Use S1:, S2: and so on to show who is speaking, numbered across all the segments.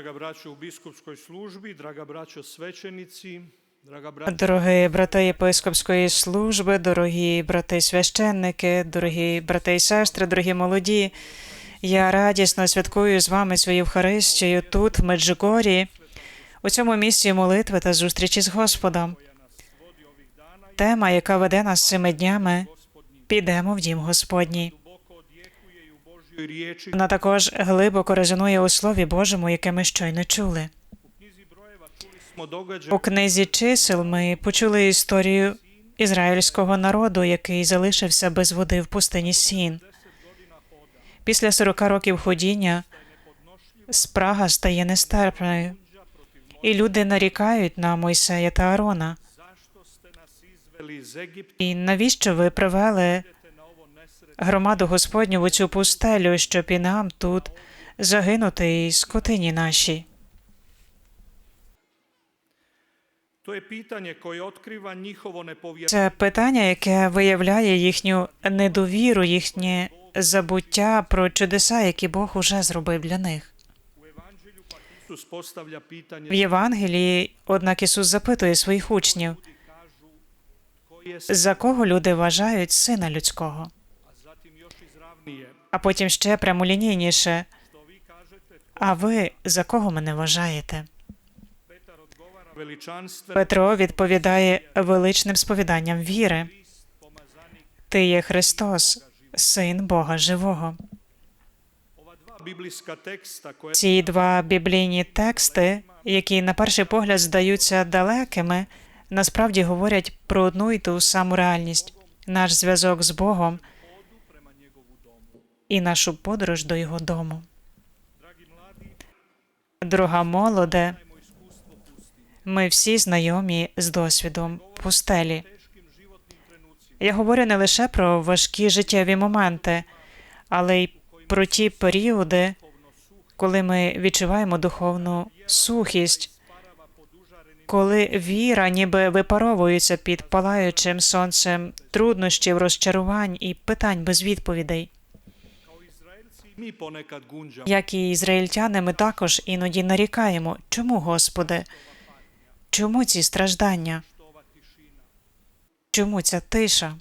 S1: Draga braćo u biskupskoj službi, draga braćo svećenici,
S2: Дорогі брати єпископської служби, дорогі брати священники, дорогі брати і сестри, дорогі молоді. Я радісно святкую з вами свою Євхаристію тут, в Меджугорі, у цьому місці молитви та зустрічі з Господом. Тема, яка веде нас цими днями, підемо в дім Господній. Вона також глибоко резонує у Слові Божому, яке ми щойно чули. У книзі чисел ми почули історію ізраїльського народу, який залишився без води в пустині Сін. Після 40 років ходіння спрага стає нестерпною, і люди нарікають на Мойсея та
S1: izveli
S2: І навіщо ви привели громаду Господню в цю пустелю, щоб і нам тут загинути і скотині наші? Це питання, яке виявляє їхню недовіру, їхнє забуття про чудеса, які Бог уже зробив для них. В Євангелії, однак Ісус запитує своїх учнів, за кого люди вважають сина людського. А потім ще прямолінійніше. А ви за кого мене вважаєте? Петро відповідає величним сповіданням віри. Ти є Христос, син Бога живого. Ці два біблійні тексти, які на перший погляд здаються далекими, насправді говорять про одну і ту саму реальність наш зв'язок з Богом. І нашу подорож до Його дому. Друга молоде, ми всі знайомі з досвідом пустелі. Я говорю не лише про важкі життєві моменти, але й про ті періоди, коли ми відчуваємо духовну сухість, коли віра ніби випаровується під палаючим сонцем труднощів, розчарувань і питань без відповідей. Як і ізраїльтяни, ми також іноді нарікаємо, чому, Господи, чому ці страждання, чому ця тиша?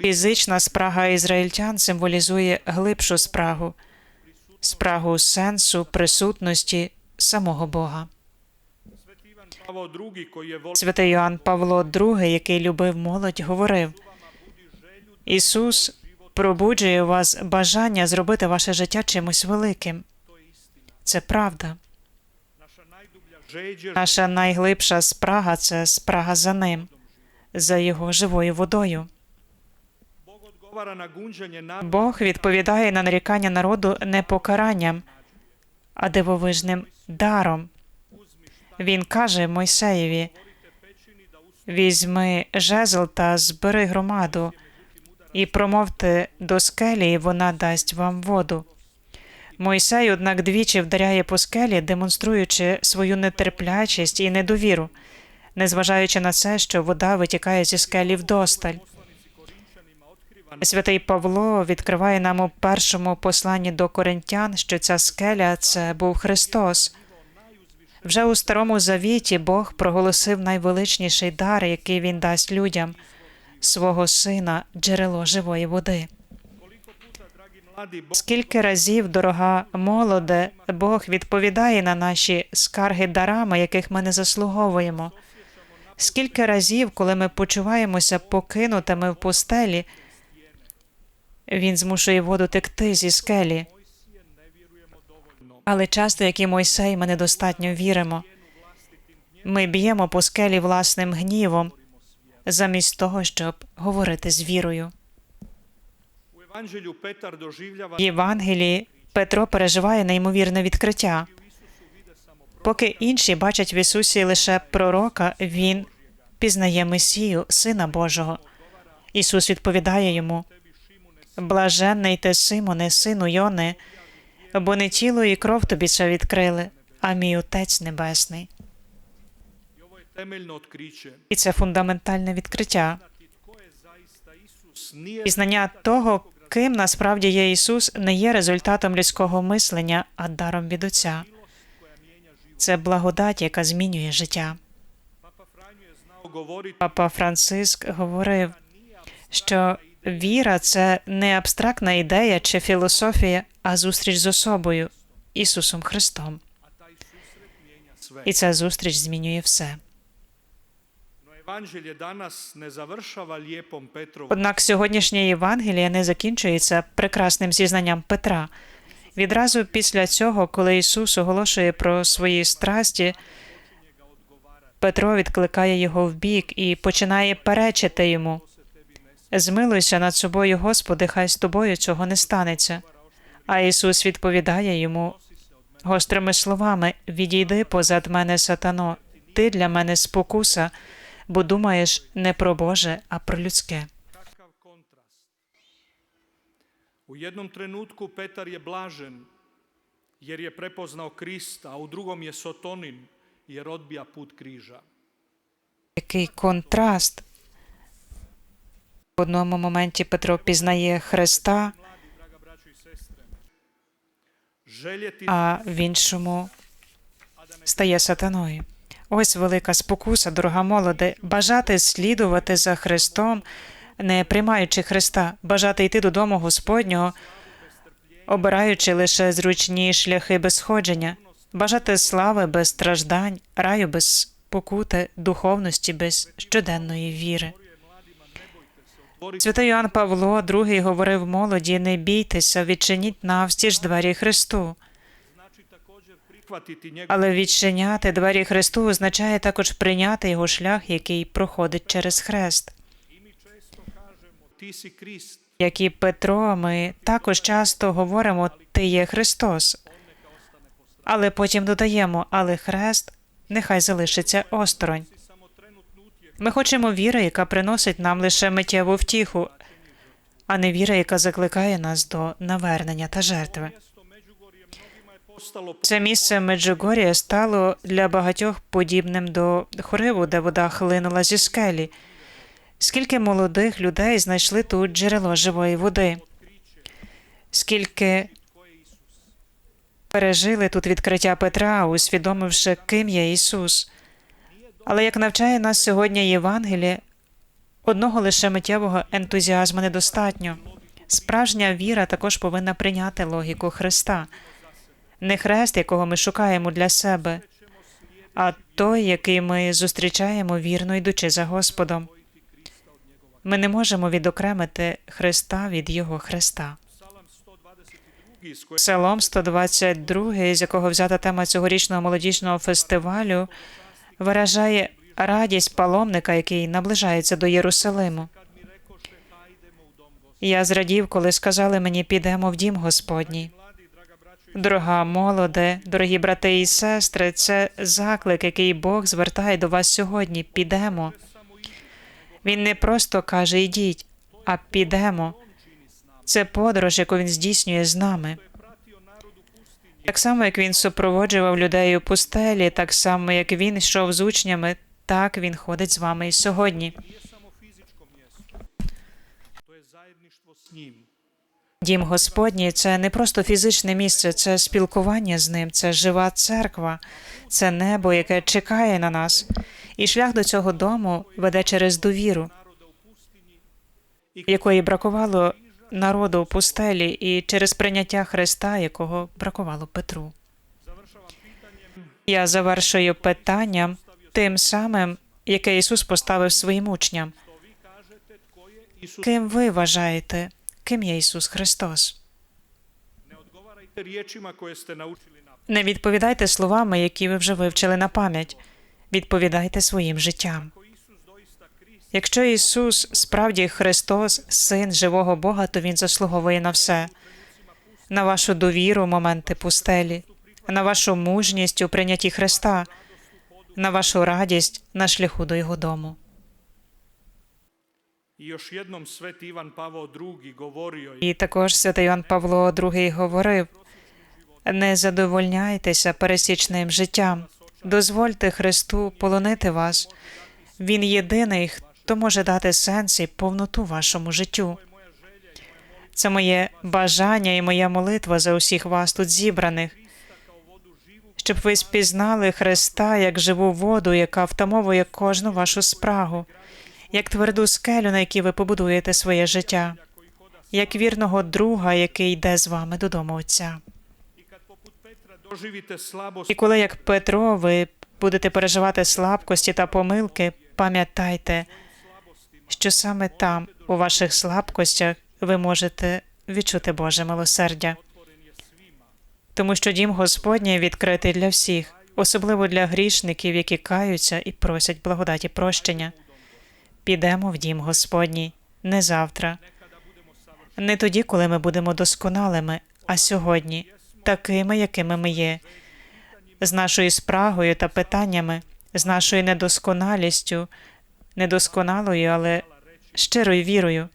S2: Фізична спрага ізраїльтян символізує глибшу спрагу, спрагу сенсу, присутності самого Бога. Святий Йоанн Павло II, який любив молодь, говорив: Ісус пробуджує у вас бажання зробити ваше життя чимось великим. Це правда. Наша найглибша спрага це спрага за ним, за його живою водою. Бог відповідає на нарікання народу не покаранням, а дивовижним даром. Він каже Мойсеєві: Візьми жезл та збери громаду, і промовте до скелі, і вона дасть вам воду. Мойсей, однак, двічі вдаряє по скелі, демонструючи свою нетерплячість і недовіру, незважаючи на це, що вода витікає зі скелі вдосталь. Святий Павло відкриває нам у першому посланні до коринтян, що ця скеля це був Христос. Вже у старому завіті Бог проголосив найвеличніший дар, який він дасть людям свого сина, джерело живої води. Скільки разів, дорога молоде, Бог відповідає на наші скарги дарами, яких ми не заслуговуємо. Скільки разів, коли ми почуваємося покинутими в пустелі, він змушує воду текти зі скелі. Але часто, як і Мойсей, ми недостатньо віримо. Ми б'ємо по скелі власним гнівом, замість того, щоб говорити з вірою. В Євангелії Петро переживає неймовірне відкриття. Поки інші бачать в Ісусі лише пророка, він пізнає Месію, Сина Божого. Ісус відповідає йому: Блаженний ти, Симоне, сину Йони, бо не тіло і кров тобі це відкрили, а мій Отець Небесний. І це фундаментальне відкриття. Пізнання того, ким насправді є Ісус, не є результатом людського мислення, а даром від Отця. Це благодать, яка змінює життя. Папа Франциск говорив, що віра це не абстрактна ідея чи філософія, а зустріч з особою Ісусом Христом. І ця зустріч змінює все. Однак сьогоднішнє Євангеліє не закінчується прекрасним зізнанням Петра. Відразу після цього, коли Ісус оголошує про свої страсті, Петро відкликає його вбік і починає перечити йому. Змилуйся над собою, Господи, хай з тобою цього не станеться. А Ісус відповідає йому гострими словами: Відійди позад мене, сатано, ти для мене спокуса, бо думаєш не про Боже, а про людське.
S1: U jednom trenutku Petar je blažen jer je prepoznao Krista, a u drugom je sotonin jer odbija put križa.
S2: Який контраст. В одному моменті Петро пізнає Христа, а в іншому стає сатаною. Ось велика спокуса, дорога молоде, бажати слідувати за Христом, не приймаючи Христа, бажати йти додому Господнього, обираючи лише зручні шляхи без сходження, бажати слави без страждань, раю без покути, духовності без щоденної віри. Святий Йоанн Павло II говорив молоді: не бійтеся, відчиніть навстіж двері Христу. Але відчиняти двері Христу означає також прийняти його шлях, який проходить через хрест. Як і Петро, ми також часто говоримо Ти є Христос. Але потім додаємо, але хрест нехай залишиться осторонь. Ми хочемо віри, яка приносить нам лише миттєву втіху, а не віра, яка закликає нас до навернення та жертви. Це місце Меджугорія стало для багатьох подібним до хориву, де вода хлинула зі скелі. Скільки молодих людей знайшли тут джерело живої води? Скільки пережили тут відкриття Петра, усвідомивши, ким є Ісус. Але як навчає нас сьогодні Євангеліє, одного лише миттєвого ентузіазму недостатньо. Справжня віра також повинна прийняти логіку Христа не хрест, якого ми шукаємо для себе, а той, який ми зустрічаємо вірно йдучи за Господом. Ми не можемо відокремити Христа від Його Христа.
S1: Psalam 122. iz kojeg
S2: Псалом 122, з якого взята тема цьогорічного молодіжного фестивалю, виражає радість паломника, який наближається до Єрусалиму. Я зрадів, коли сказали мені, підемо в дім Господній.
S1: Mladi, draga braćo i
S2: Дорога молоде, дорогі брати і сестри, це заклик, який Бог звертає до вас сьогодні. Підемо. Він не просто каже йдіть, а підемо. Це подорож, яку він здійснює з нами. Так само, як він супроводжував людей у пустелі, так само, як він йшов з учнями, так він ходить з вами і сьогодні. Дім Господній це не просто фізичне місце, це спілкування з ним, це жива церква, це небо, яке чекає на нас. І шлях до цього дому веде через довіру, якої бракувало народу у пустелі, і через прийняття Христа, якого бракувало Петру. Я завершую питанням тим самим, яке Ісус поставив своїм учням. Ким ви вважаєте, ким є Ісус Христос? Не відповідайте словами, які ви вже вивчили на пам'ять. Відповідайте своїм життям. Якщо Ісус справді Христос, Син живого Бога, то Він заслуговує на все, на вашу довіру в моменти пустелі, на вашу мужність у прийнятті Христа, на вашу радість на шляху до Його дому. І також святий Іван Павло II говорив: не задовольняйтеся пересічним життям, дозвольте Христу полонити вас. Він єдиний, хто може дати сенс і повноту вашому життю. Це моє бажання і моя молитва за усіх вас тут зібраних, щоб ви спізнали Христа як живу воду, яка втамовує кожну вашу спрагу, як тверду скелю, на якій ви побудуєте своє життя, як вірного друга, який йде з вами додому Отця. І коли, як Петро, ви будете переживати слабкості та помилки, пам'ятайте, що саме там, у ваших слабкостях, ви можете відчути Боже милосердя. Тому що дім Господній відкритий для всіх, особливо для грішників, які каються і просять благодаті прощення. Підемо в дім Господній не завтра, не тоді, коли ми будемо досконалими, а сьогодні, такими, якими ми є, з нашою спрагою та питаннями, з нашою недосконалістю, недосконалою, але щирою вірою.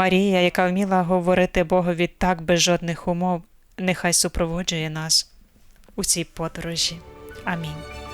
S2: Марія, яка вміла говорити Богові так без жодних умов, нехай супроводжує нас у цій подорожі. Амінь.